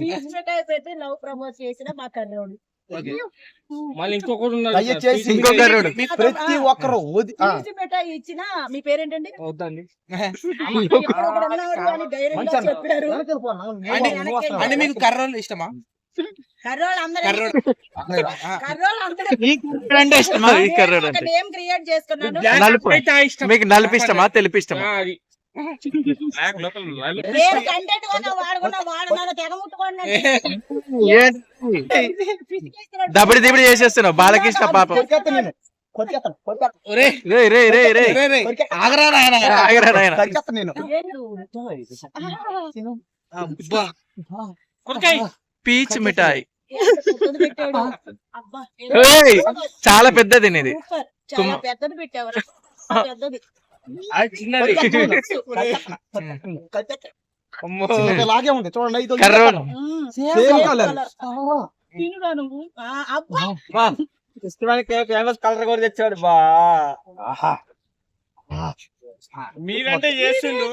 పీచు మిఠాయి పెట్టి love promote చేసిన మా కర్రోడు. మళ్ళీ ఇంకొకటి ఉన్నాడు దయచేసి సార్. ఇంకో కర్రోడు. ప్రతి ఒక్కరు ఇచ్చిన మీ వద్దండి. అంటే. అంటే మీకు కర్రోళ్ళు ఇష్టమా. మీకు దబడి దిబడి చేసేస్తున్నావు. బాలకృష్ణ పాపం. ఆగరా నాయనా. ఆగరా నాయన. నేను. పీచ్ మిఠాయి. చాలా పెద్దది ఇది. పెద్దది పెట్టావరా పెద్దది. లాగే ఉంది చూడండి ఇది నువ్వు అబ్బా. ఫేమస్ కలర్ కూడా తెచ్చాడు బా. ఆహా. మీరంటే చేస్తుండు